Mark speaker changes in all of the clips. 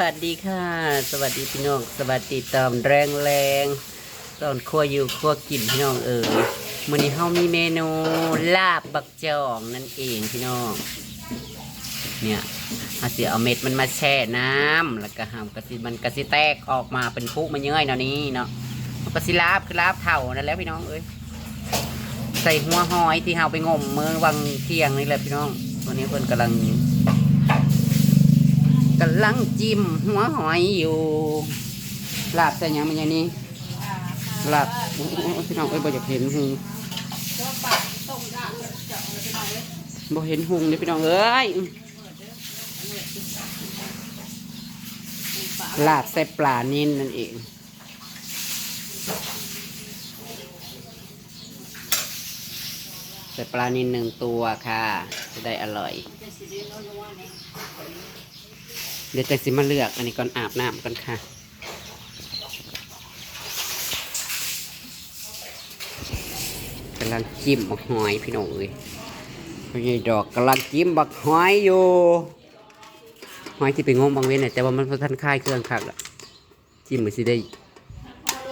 Speaker 1: วัสดีค่ะ สวัสดีพี่น้อง สวัสดีตอมแรงแรงตอนครัวอยู่ครัวกินพี่น้องเอ๋ยมื้อนี้เฮามีเมนูลาบบักจองนั่นเองพี่น้อง เนี่ยอาสิเอาเม็ดมันมาแช่น้ำแล้วก็หามกะสิมันกะสิแตกออกมาเป็นพุมันเย้ยเนาะนี่เนาะมันกะสิลาบคือลาบเท่านั่นแหล้วพี่น้องเอ้ยใส่หัวหอยที่เฮาไปงมเมื่อวังเที่ยงนี่แหละพี่น้องวันนี้เพิ่นกำลัง กำลังจิ้มหัวหอยอยู่ลาบแต่ยังมันอย่างนี้ลาบพี่น้องเอ้ยบ่อยากเห็นหุงบ่เห็นหุงนี่พี่น้องเอ้ยลาบใส่ปลานิ่นนั่นเองใส่ปลานิ่นหนึ่งตัวค่ะ จะได้อร่อย เดี๋ยวจะสิมาเลือก อันนี้ก่อนอาบน้ำก่อนค่ะกำลังจิ้มบักหอยพี่น้องเอ้ยพี่ดอกกำลังจิ้มบักหอยอยู่หอยที่ไปงมบางเว้นน่ะแต่ว่ามันพอทันคลายเครื่องคักละจิ้มมันสิได้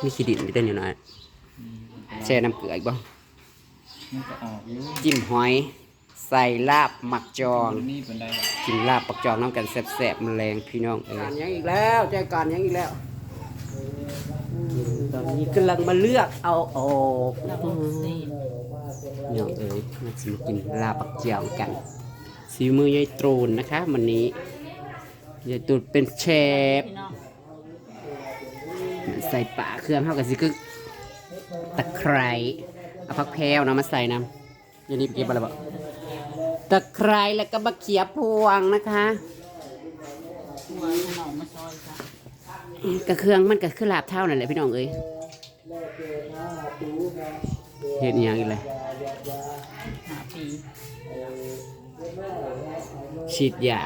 Speaker 1: มีขีดินได้อยู่หน่อยแช่น้ำเกลืออีกบ้างจิ้มหอย ใส่ลาบหมักจอง
Speaker 2: นี่เป็นไร
Speaker 1: กินลาบปักจองน้ำกันแซ่บๆมันแรงพี่น้องเอ้ยยังอีกแล้วแจ้งการยังอีกแล้ว ตอนนี้กำลังมาเลือกเอาออกพี่น้องเอ้ยมาชิมกินลาบปักจองกันสีมือยายตรูนนะคะวันนี้ยายตรูนเป็นเชฟใส่ปลาเครื่องเข้ากันสิคือตะไคร้เอาพักแพรวนะมาใส่น้ำเดี๋ยวนี้ไปเก็บอะไรบ้าง ตะไคร้แล้วก็มะเขียพวงนะคะกระเครื่องมันก็คือลาบเท่านั่นแหละพี่น้องเอ้ยเห็นอย่างอีกเลยฉีดยา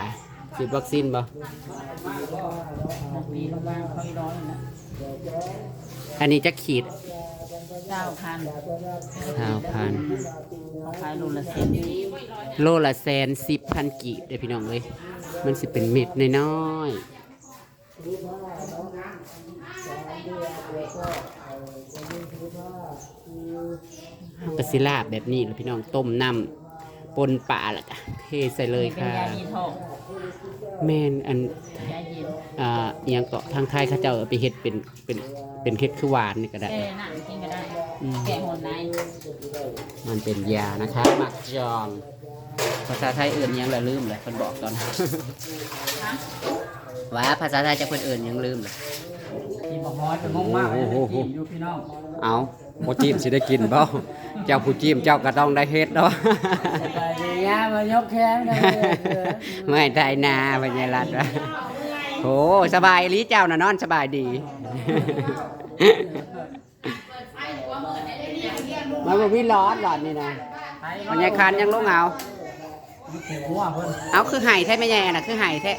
Speaker 1: ฉีดวัคซีนบ่
Speaker 3: หาปีลงมาค่อยร้อยนะ
Speaker 1: อันนี้จะขีด
Speaker 3: เก้าพัน
Speaker 1: ข้าวพัน
Speaker 3: เขาขายโลละเซน
Speaker 1: โลละแสนสิบพันกีบเด้อพี่น้องเอ้ยมันสิเป็นเม็ดน้อยๆกระสิลาบแบบนี้แหละพี่น้องต้มน้ำ ปนปลาละจ้ะเทใส่เลย
Speaker 3: เป็น
Speaker 1: ค่ะ
Speaker 3: ยาดีทอง
Speaker 1: แม่นอัน
Speaker 3: ยาเย็น
Speaker 1: อ่าอหยังเกาะทางไทยเขาเจ้าเอาไปเฮ็ดเป็นเป็นเป็นเฮ็ดคือหวานนี่ก็ได้
Speaker 3: แก่หนังกินก็ได้
Speaker 1: อืม
Speaker 3: แก่หนใน
Speaker 1: มันเป็นยานะคะหมักจองภาษาไทยเอื่นหยังละลืมเลยคนบอกตอนว่าภาษาไทยจะเพิ่นเอื่นหยังลืมเลย
Speaker 2: กินบอกน้อยเป็นงงมากเลยได้กินอยู่พี่น้อง
Speaker 1: เอา ผู้จิ้มสิได้กินบ่เจ้าผู้จิ้มเจ้าก็ต้องได้เฮ็ดเนาะ
Speaker 3: ไปเลยยามายกแขนได้
Speaker 1: ไม่ได้นาพญารัตน์วะโหสบายลีเจ้าน่ะนอนสบายดีมันบ่มีร้อนหลอดนี่นะพญาคานยังลงเอา
Speaker 2: มันเข็มหัวเพิ่น
Speaker 1: เอาคือไห่แท้ไม่ใหญ่น่ะคือไห่แท้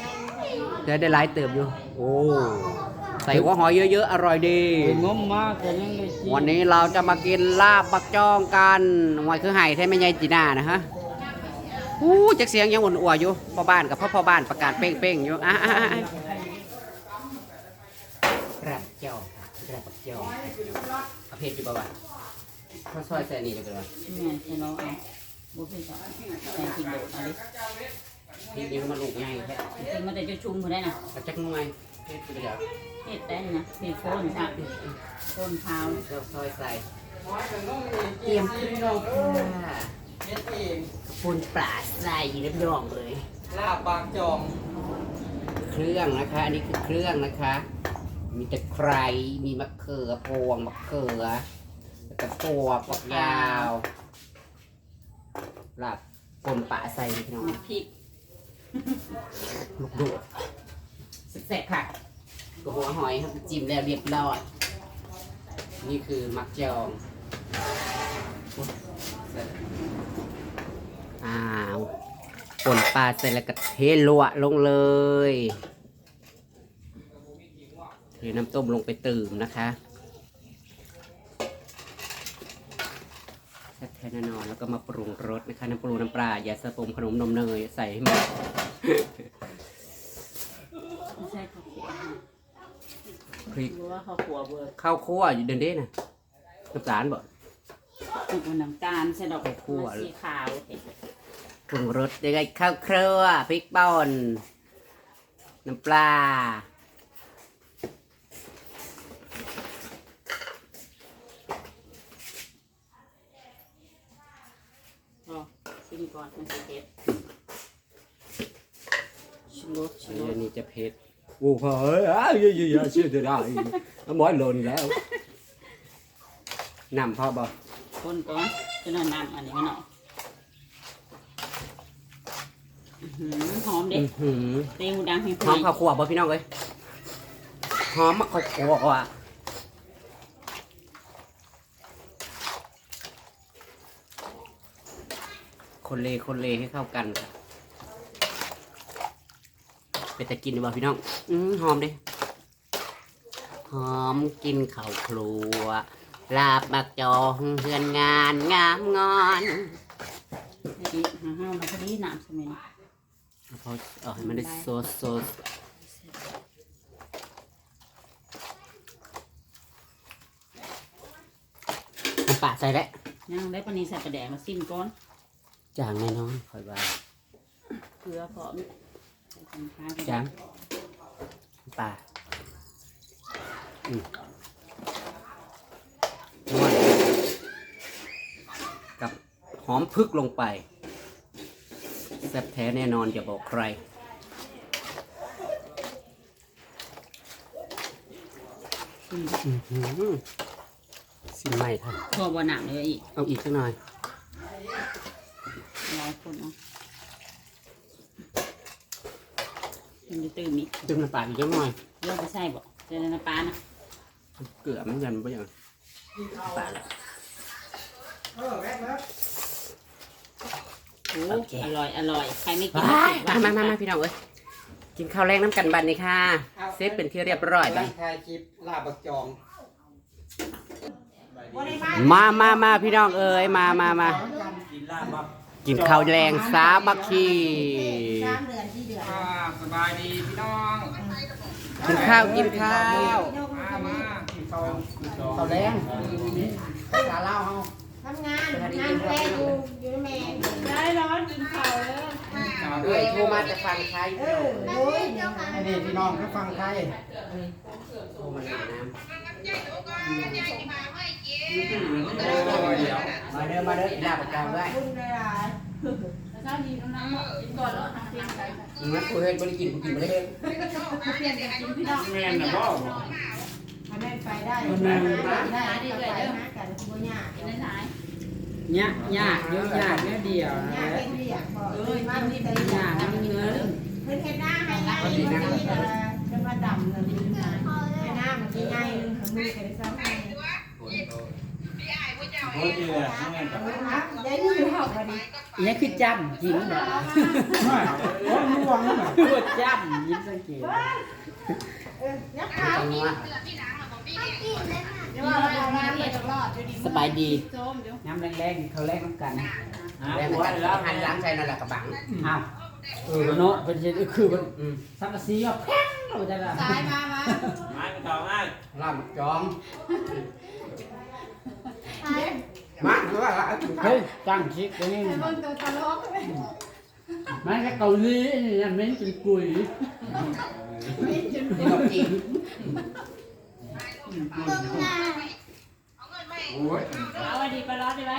Speaker 1: เดี๋ยวได้หลายเติบอยู่ โอ้ใส่หัวหอยเยอะๆ อร่อยดี
Speaker 2: เป็นงมมากแต่ยังได้กิน
Speaker 1: วันนี้เราจะมากินลาบปักจองกันหอยคือไห่แท้ไม่ใหญ่จีน่านะฮะอู้จักเสียงยังอุ่นอัวอยู่พ่อบ้านกับพ่อพ่อบ้านประกาศเป้งๆอยู่อะอะอะอะรับจองค่ะรับปักจองประเภทอยู่ป่าวะข้าวซอยแซ่นี่เลยกันวะ
Speaker 3: เนี่ยจะน้องเอาบุฟเฟ่ต์สองแทนกินโดดเอาดิ
Speaker 1: นี่ยังมาลูกไงแท้
Speaker 3: จริงมันแต่จะชุ่มเขาได้นะ
Speaker 1: กระจักหน่วยเฮ็ดไปเดี๋ยว
Speaker 3: เห็ดได้นะเห็ดโคนค่ะโคนเท้า
Speaker 1: เราซอยใส่เตรียมเครื่องค่ะ
Speaker 2: เฮ็ดเอง
Speaker 1: กระปุนปลาใส่เรียบร้อยเลย
Speaker 2: ลาบบางจอง
Speaker 1: เครื่องนะคะ อันนี้คือเครื่องนะคะ มีตะไคร้มีมะเขือพวงมะเขือแล้วก็ปัวฝักยาวหลับปนปลาใส่พี่น้อง
Speaker 3: พริก
Speaker 1: ลูกดูดแซ่บๆค่ะ กระหัวหอยครับจิ้มแล้วเรียบร้อยนี่คือมักจองอ้าวปนปลาใส่แล้วก็เทลัวลงเลยเทน้ำต้มลงไปตื่มนะคะแท้ๆแน่นอนแล้วก็มาปรุงรสนะคะน้ำปรุงน้ำปลา ยาสะผมขนมนมเนยใส่ให้หมด
Speaker 3: ไม่ใช่ข้าวโพ
Speaker 1: พริก
Speaker 3: รู้ว่าเขาขัวเบอร์
Speaker 1: ข้าวคั่วอยู่เดินเด้น่ะน้ำตาลบ่
Speaker 3: ถูกน้ำตาลใส่ดอก
Speaker 1: ข้าวคั่ว
Speaker 3: สีขาว
Speaker 1: ปรุงรสด้วยกันข้าวเครือพริกป่นน้ำปลา
Speaker 3: อ๋อชิมก่อนมันจะเผ็ดชิมรสชิ
Speaker 1: อั
Speaker 3: ม
Speaker 1: น
Speaker 3: รส
Speaker 1: นี้จะเผ็ด โอ้โหเอ้ยอ้าวเยอะๆเชื่อจะได้น้ำมันหล่นแล้วนำพอบ่
Speaker 3: คนก่อนจะนอนนำอันนี้มันเนาะอื้อหือหอมเด็
Speaker 1: อื้อหือ
Speaker 3: เตีหูดังให้
Speaker 1: หอมข้าวคั่วบ่พี่น้องเอ้ยหอมมากข้าวคั่วอะคนเลคนเลให้เข้ากันค่ะ เป็นตะกินดีบ่พี่น้องอืมหอมดิหอมกินข้าวครัว ลาบบักจองเฮือนงานงามงอน
Speaker 3: ดีห้าวๆมาพอดีน้ำสมัยนี้
Speaker 1: พอเอาให้มันได้โซสโซสน้ำปลาใส่แล้ว
Speaker 3: ยังได้ปานนี้ใส่ประแดงมาซิมก่อน
Speaker 1: จางแน่นอนคอยว่า
Speaker 3: เกลือพร้อมใส่สินค้า
Speaker 1: จางน้ำปลาอืมนวดกับหอมพึกลงไปแซ่บแท้แน่นอนอย่าบอกใคร
Speaker 3: อืม
Speaker 1: อื้อหือสิไม่ท่าน
Speaker 3: พอบ่หนักเลยอีก
Speaker 1: เอาอีกสักหน่อย
Speaker 3: หลายคนเนาะ มันจะตื่นมิ
Speaker 1: ตึมน้ำปลาอีกสักหน่อย
Speaker 3: เรื่องไปใส่บ่เจอน้ำปลานะ
Speaker 1: เกลือมันยันไปอย่างปลาแล้ว
Speaker 2: เออแม่ครับ
Speaker 3: โอ้
Speaker 1: โอเค
Speaker 3: อร่อยอร่อยใครไม่กิน
Speaker 1: ว้าย
Speaker 3: ก็
Speaker 1: มา
Speaker 3: เก็บไว้
Speaker 1: มามามาพี่น้องเอ้ยกินข้าวแรงน้ำกันบันนี่ค่ะ เซฟเป็นที่เรียบร้อยไป
Speaker 2: ร่างกายคลิปลาบบักจอง
Speaker 1: มามามาพี่น้องเอ้ยมามามา
Speaker 2: กินลาบบัก
Speaker 1: กินข้าวแรงสาบักคี
Speaker 4: สามเดือนที่เดือน
Speaker 2: อ่าสบายดีพี่น้อง
Speaker 1: กินข้าวกินข้าว
Speaker 2: มามากินข้าวข้าวแรงนี่ภาษาลาเฮา
Speaker 4: ทำงานงานแรงอยู่อยู่ในแม่ได้ร้อนกินข้าวแล้ว
Speaker 2: ข้าว
Speaker 1: เอ้
Speaker 2: ย
Speaker 1: โทรมาจะฟังใคร
Speaker 4: เออโอ้ย
Speaker 2: อ้นี่พี่น้องก็ฟังไทย
Speaker 1: โทรมาหาน้ำ
Speaker 2: โอ้ยเดี๋ยว
Speaker 1: มาเด้อมาเด้อลาบประจำด้วย
Speaker 4: คุณได้หลาย
Speaker 3: เช้าดีน้ำนาะกินก่อนแล้วทำเพียงใส่
Speaker 1: งั้นกูเฮ็ดบ่ได้กินกูกินบ่ได้เฮ็ด
Speaker 3: เพียงแต่กินพี่น้อง
Speaker 2: แม่นน่ะบ่
Speaker 4: ไปได้ได้ได้ไปนะกันบัวยากิ
Speaker 3: นได้หลาย
Speaker 2: ยากยากเยอะยากเยอเดียวยา
Speaker 4: กเป็นเรียกบอกเอ้ยมามีแต่ยาก
Speaker 3: น้ำเงิน
Speaker 4: เพิ่นเฮ็ดหน้าให้ได้มันจะมีแต่จะมาดำเลยให้หน้ามันจะใหญ่นึงทำมือกันซ้ำให้
Speaker 2: โอ้ยดีเลยแม่น
Speaker 4: เดี๋ยวนี้อยู่ห้องวันนี้
Speaker 3: นี่คือจำกินแบบ
Speaker 2: ไม่โอ้ยม่วงนั่นน่ะ
Speaker 3: คือจำยินสังเกต
Speaker 4: เออนักข่าว
Speaker 1: จังหวะ
Speaker 4: เดี๋ยวว่าเรามาเรียนรอดอยู่ดี
Speaker 1: สบายดี
Speaker 2: น้ำแรงๆเขาแรงน้ำกัน
Speaker 1: แล้วมันจะหันหล้างใส่นั่นแหละกระบัง
Speaker 2: อ้าวเออเนาะเป็นเช่นคือมัน
Speaker 1: อืม
Speaker 2: สังกะสีอะแพงเราจะแบบ
Speaker 4: สายมามา
Speaker 2: ไม่ไม่ต้องง่าย
Speaker 1: ลาบจอง
Speaker 4: สาย
Speaker 1: มาคือว่าละ
Speaker 2: เฮ้ยตั้งชิคตรงนี้
Speaker 4: เบิ่งตัวตลก
Speaker 2: มันก็เกาหลีนี่เหม็นจนกุย
Speaker 1: ขนมจีน
Speaker 2: โอ้ย
Speaker 3: เอาไว้ดีปลาร้าดีไว้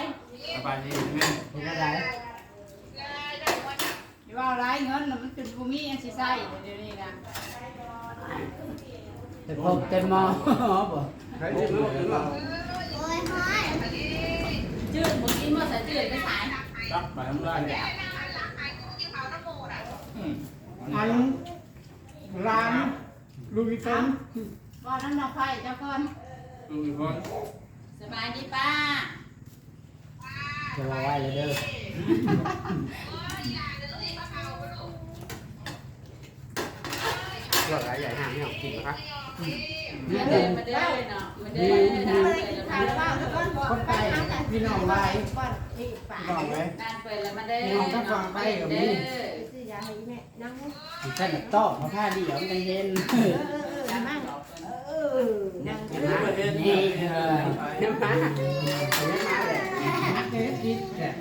Speaker 2: สบายดีแม่เห็นอะไร
Speaker 4: อย่าว่าร้ายเงินน่ะมันเป็นภูมิอันสิใส่เดี๋ยวนี้นะ
Speaker 2: เต็มเต็มหม้อบ่
Speaker 1: ใครจะรู้หรือเปล่า
Speaker 3: จืดหม ดกินหมดใส่จืดไปสาย
Speaker 2: รับไปทำร้านยา
Speaker 4: อัน
Speaker 2: ร้านลูบิฟอน
Speaker 4: บ่นั่นเราไฟเจ้าก่อน
Speaker 2: ลูบิฟอน
Speaker 3: สบายดีป้า
Speaker 2: จะมาไหว้เลยเด้อ
Speaker 1: เรื่องอะไรใหญ่ห้างไม่เอากินนะครับ
Speaker 3: มาเดินมาเดินเนาะมาเดินมาเดิน
Speaker 4: ข้าวบ้างแล้วก็บอกไปหากันพี่น้ องไว้อนนี่ป่า
Speaker 2: บอกไหม
Speaker 3: นานเปิดแล้วมาเดิน
Speaker 2: น้องก็ฟังไปกับนี่
Speaker 4: ซื้อยาให้แม่นั่ง
Speaker 2: ใช่แบบต้อมาผ้าดีเดี๋ยวมันจเย็น
Speaker 4: เออเออเออนั่งเออนั่ง
Speaker 1: เห็นไหมนี่เลยเห็นไหมเห็นไหมเลย
Speaker 2: เอ๊ะคิดแหละ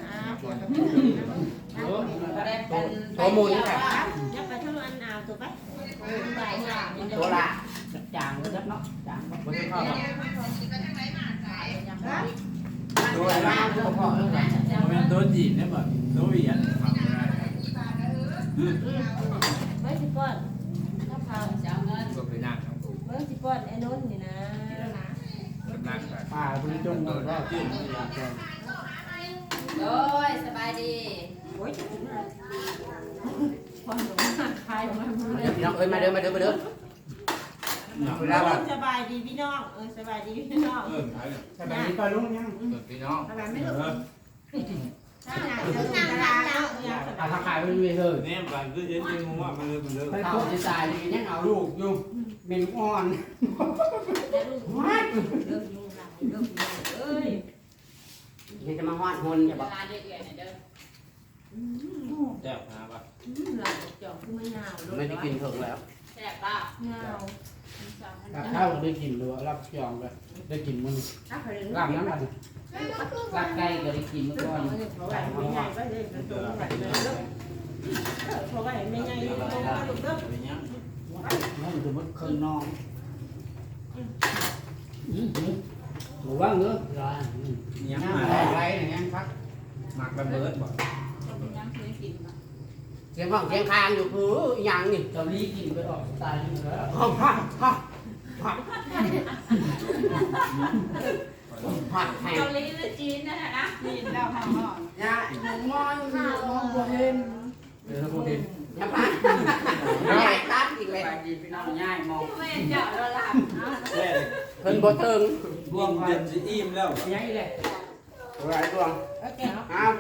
Speaker 1: ตัวมูลค่ะ
Speaker 4: ยับไปทั้งอันเอาถูกไหม
Speaker 1: ตัวละ
Speaker 3: จางก็จับเนาะจาง
Speaker 1: ไม่ใช่ข้าวตัวละตัวพ่อเออ
Speaker 5: เป็นตัวจีนเนี่ยแบบตัวเวียนทำไม่ได้
Speaker 4: เบิ้งสิป้อนน้ำเผา
Speaker 5: ก็ไปนั่ง
Speaker 4: เบิ้งสิป้อนไอ้นุ่นนี่นะ
Speaker 5: นั่งแบบ
Speaker 2: ป่าบริจงหมดว่า
Speaker 5: จืด
Speaker 3: โอ้ยสบายดี
Speaker 4: โอ้ยป้อนหนูคลายออกมา
Speaker 1: พี่น้องเอ้ยมาเด้อมาเด้อมาเด้อ เวลาว่า
Speaker 4: สบายดีพี่น้อง เออสบายดีพี่น้อง
Speaker 5: เออใช่เลย
Speaker 2: สบายดีป่ะลุงยัง
Speaker 5: เปิดพี่น้อง
Speaker 4: สบายไม่หลุด
Speaker 5: เออ
Speaker 4: ถ้าหนักจะนั่งนั่งนั่งอย่าส
Speaker 2: อา
Speaker 4: บาย
Speaker 2: ทาขายไปเลยเถอะ
Speaker 5: เนี่ยมันก็เย็นจริงมึงว่ามันเลยมันเลย
Speaker 2: ไปพบจะตายเลยยังเอาลูกอยู่เมนอ่อน
Speaker 4: แล้วลูกเริ่มยุ่งหลังเริ่มยุ่งเอ้ย
Speaker 1: นี่จะมาฮอดฮนอย่าบอก
Speaker 3: ลาเดือดๆเด้อ
Speaker 5: แจ่วนะป่ะ
Speaker 4: หลังจ่องคือไม่ยาว
Speaker 1: ไม่ได้กินเถิงแล้ว
Speaker 3: แซ่บป่ะ
Speaker 4: ยาว
Speaker 2: กับข้าวได้กินหรือรับยอมกันได้กินมัน
Speaker 4: ถ้าเขาเรียน
Speaker 2: ลาบน้ำมันลาบไก่ก็ได้กินเมื่อก่อน
Speaker 4: เพราะว่าไม่ใหญ่ก็เลยตัวแบบนี้แล้วเพราะว่าไม่ใหญ่ก็ลูกเด้อ
Speaker 5: ไปยัง
Speaker 2: นั่นคือมันเครื่องนองหรือว่าเงื้อร้าน
Speaker 5: ยั
Speaker 2: ยังง
Speaker 5: มา
Speaker 2: อะไรอย่างเงี้ยครับ
Speaker 5: หมักระเบิดบ่
Speaker 3: ยังเคยกินป่ะ
Speaker 1: เสียงห้องเสียงคางอยู่คือยังนี่
Speaker 2: เกาหลีกินไปออกสไตล์นึงแล้ว
Speaker 1: ห้องพักพักพักพักแห้ง
Speaker 3: เกาหลีหรือจีนนะฮะนะจีนแล้วทำห่อ
Speaker 1: ยา
Speaker 2: หนูมอนมองบ่เห็นเออบ่เห็น
Speaker 1: อย่าพักใหญ่ตัดอีกเลย
Speaker 2: ไปดีพี่น้องง่ายมอง
Speaker 3: แม่เจ้าเราลับ
Speaker 5: แค่
Speaker 1: เพิ่นบ่ถึง
Speaker 5: รวมเดือนจะอิ่มแล้ว
Speaker 2: ง่ายเลย
Speaker 1: หลายดวง
Speaker 4: โอเคเนาะ
Speaker 1: อ้าว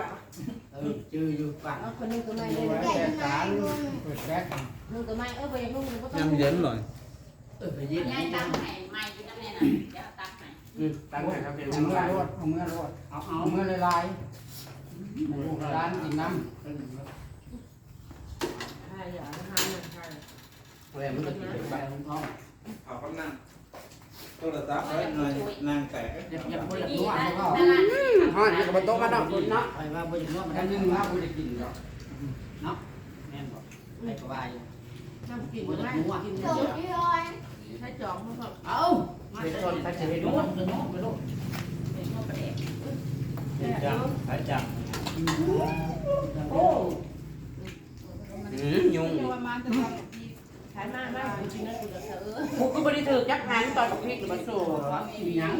Speaker 2: เออจืออยู่ฝั่ง
Speaker 4: เอาคนนึงตัวไม่
Speaker 2: ดู
Speaker 4: เลย
Speaker 2: แลการเปิดแก๊ส
Speaker 4: นึงตัวไม่เออไปยังนึงก็ต้อง
Speaker 5: ยังเย็นหน่อย
Speaker 2: เออไปยืด
Speaker 3: ยายตั้งไห้ไม่กินน้ำเนี่ยนะเดี๋ยวตั้งไห้
Speaker 1: อืมตั้งให้ครับเป็น
Speaker 2: เอา
Speaker 1: น้ำ
Speaker 2: เมื่อ
Speaker 1: ลาย
Speaker 2: รวดเอาเมื่อรวดเอาเอาเมื่อลายๆลูกร้านกินน้ำ
Speaker 4: ใช่อย่าทำมันใช่
Speaker 1: อะไรมันก็ติดไป
Speaker 2: ไปของ เขา
Speaker 5: เอาคำนั่ง โทรศัพท์ไว้หน่อยนั่งแตก
Speaker 2: อย่าอย่าพูดแบบนัวเขา
Speaker 1: ห้อนนี่ก็บ่โตมาดอกกินเนาะ
Speaker 2: ไปว่าบ่อย่างนัวมันได้นึ่งว่าบ่ได้กินหรอกเนาะแม่นบ่ไอ้กบาย
Speaker 4: น้ำกินไม่กินเยอะถ้าจองเขาก็
Speaker 2: เอา
Speaker 1: ไปชนไปเฉย
Speaker 2: ไป
Speaker 1: ดู
Speaker 2: โน่นไปโน่นไปโน่น
Speaker 3: เป็นข้าวประเด็ก
Speaker 5: จังไปจัง
Speaker 4: โอ้
Speaker 1: อืมยุง
Speaker 4: ขายมากมากจริงๆนะคุณจะเสือ
Speaker 1: กูก็บ่ได้ถือจักหันตอนบักพริก มาสู่
Speaker 2: อีหยัง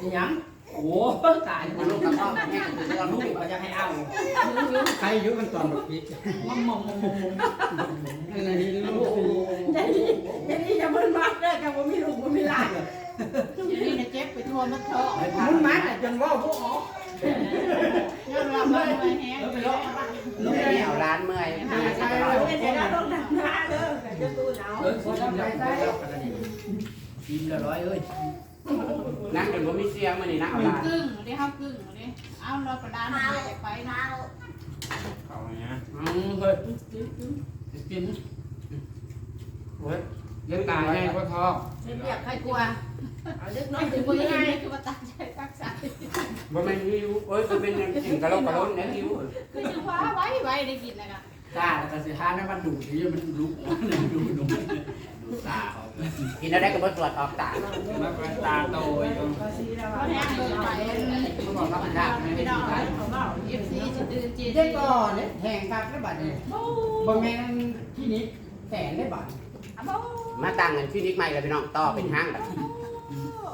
Speaker 2: อีหยังโอ้ตาย
Speaker 1: มันลูกกับพ่อแม่ก็ถือเรา
Speaker 2: ลู
Speaker 1: ลู
Speaker 2: ก
Speaker 1: ก
Speaker 2: ก็จะให้เอาใครอยู่กันตอนแบบนี้มองมองมองมองนี่นี่ลูก
Speaker 4: เดี๋ยวนี้เดี๋ยวนี้จะมึนมากเลยแต่ว่ามีลูกมันมีหลาน
Speaker 3: เดี๋ยวนี้นะเจ็บไปทั่วมัดเถาะ
Speaker 2: มึงมาจนว่าพวกอ๋อ
Speaker 3: ยอมรับเลยแฮง
Speaker 2: ไปเลาะ
Speaker 1: ลูกเหนียวร้านเมื่อย
Speaker 4: ใช่ใช่เดี๋ยวเราต้องดับหน้าเลยจะตู้หนาว
Speaker 2: เออคนทำไรใช่กินละร้อยเอ้ย
Speaker 1: นั่งจนบ่มีเสียงมื้อนี้นะเอาร้าน
Speaker 3: กึ่งได้ข้าวกึ่งได้เอาเราประดานมาไปนะ
Speaker 5: เขาอย่างเงี้ย
Speaker 2: อืมเฮ้ยกิน
Speaker 1: เว้ย
Speaker 2: เลี้ยงตายไงพ่อทอง
Speaker 4: เรียกใครกลัวเอาเล็กน้อยถึง
Speaker 3: มื
Speaker 4: มื
Speaker 3: อ
Speaker 4: อ
Speaker 3: ไง
Speaker 4: ไง
Speaker 3: คือว่าตั้งใจตักใส่
Speaker 1: บ่แม่นหิวเอ้ยคือเป็นกินกะโลกกะโลนแหนหิว
Speaker 3: คือจะคว้าไว้ไว้ได้กินนะ
Speaker 2: ตาแต่สิทานให้มันดูที่มันดูดูดูดูตาเขา
Speaker 1: กินแล้วได้ก็บ่ตรวจออกตา
Speaker 5: แล้วก็ตาโตอยู่
Speaker 4: ก็ซีแล้ว
Speaker 3: เขาแฮงเดินไป
Speaker 2: เขาบอกว่ามันได้ไม่
Speaker 3: ไป
Speaker 2: ได้
Speaker 3: ดอก
Speaker 2: ได้
Speaker 3: เขาบอกเอฟซีจะตื่นจี
Speaker 2: เด็กก่อนเนี่ยแทงครับแล้วบัดเนี่ยบ่แม่นที่นี้แสนได้บัด
Speaker 1: มาตั้งกันคลินิกใหม่แล้วพี่น้องต่อเป็นห้างแบบ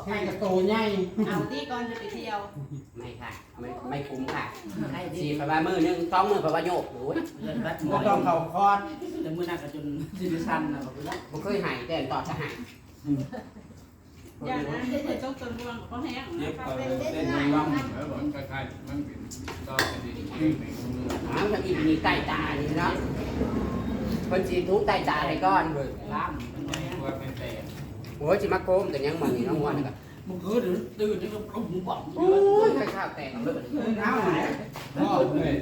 Speaker 2: แทงกระโตใหญ่
Speaker 3: เอาที่ก่อนจะไปเที่ยว
Speaker 1: ไม่ค่ะไม่ไม่คุ้มค่ะสีไปว่ามือหนึงสองมือไปว่าโยกโอ้ย
Speaker 2: บ่ต้องเข้าคอร์สแต่มื้อนั้นก็จนสิได้สั่นนะบ่รู้
Speaker 1: บ่เคยหายแต่ต่อจะหาย
Speaker 3: อย่างนั้นจะต้องตัวรวงเขาแห้ง
Speaker 5: เย็บก็เต้นไม่ว่างแล้วบอกคล้ายๆมันเป็นต่อกันดีในมือ
Speaker 1: อ้าวจะอีกมีใต้ตานี่เนาะเพิ่นสิทุกใต้ตาให้ก่อน
Speaker 2: ล้าม
Speaker 5: ตัวเป็นแต่
Speaker 1: โอ้ยสิมาโกมกันยังมันนี่น้องม่วนนี่ก็
Speaker 2: มึงคือตื่นนี่ก็ปลุกบ่
Speaker 1: โอ้ ยไปข้าวแตกเบิด
Speaker 2: หนาไหนพ่อเลย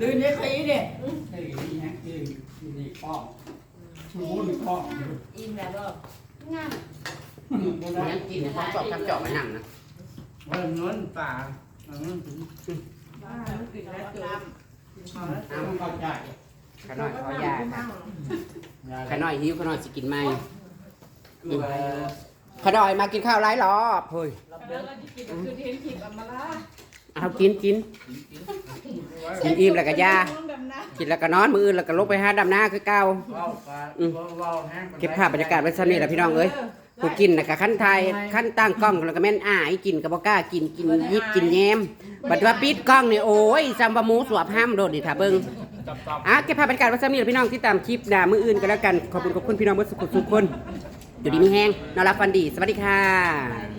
Speaker 2: ตื่นนี่ขี้เด้เฮ้ยนี่ฮะคือนี่พ่อชูนี่พ่อ
Speaker 4: อิ่มแล้วก็
Speaker 3: งาม
Speaker 1: ยังกินเนี่ยของจอบทำจอบมานั่งนะ
Speaker 2: ว่าเงินป่าเงินถึง
Speaker 4: บ้ามันกินแล้วเกิน
Speaker 2: เอาเข้าใจ
Speaker 1: ขาน้อยขอยาค่ะขน้อยหิวขาน้อยสิกินไหม ขาน้อยมากินข้าวไรหรอเฮ้ย
Speaker 4: แล้วเราจะกินคือเห็นคลิปอัมมาล่า
Speaker 1: เอากินกินกินอิ่มแล้วก็ยา
Speaker 4: ดำน้
Speaker 1: กินแล้วก็นอนมืออื่นแล้วก็ลงไปหาดำนาคือเก่า
Speaker 2: เว้าป่าเว้าแห้ง
Speaker 1: เก็บภาพบรรยากาศไว้ซ้ำนี่แหละพี่น้องเอ้ยกูกินนะกะขั้นไทยขั้นตั้งกล้องแล้วก็แม่นอ้ายกินกับบ่กล้ากินกินยิบกินแยมบัดว่าปิดกล้องนี่โอ้ยซัมบะหมูสวบห้ามโดดดิถ้าเบิ่ง
Speaker 5: จับจับ
Speaker 1: อะเก็บภาพบรรยากาศไว้ซ้ำนี่แหละพี่น้องที่ตามคลิปด่ามืออื่นก็แล้วกันขอบคุณขอบคุณพี่น้องเมื่อสุขสุขคน อยู่ดีมีแห้งนอนรับฟันดี สวัสดีค่ะ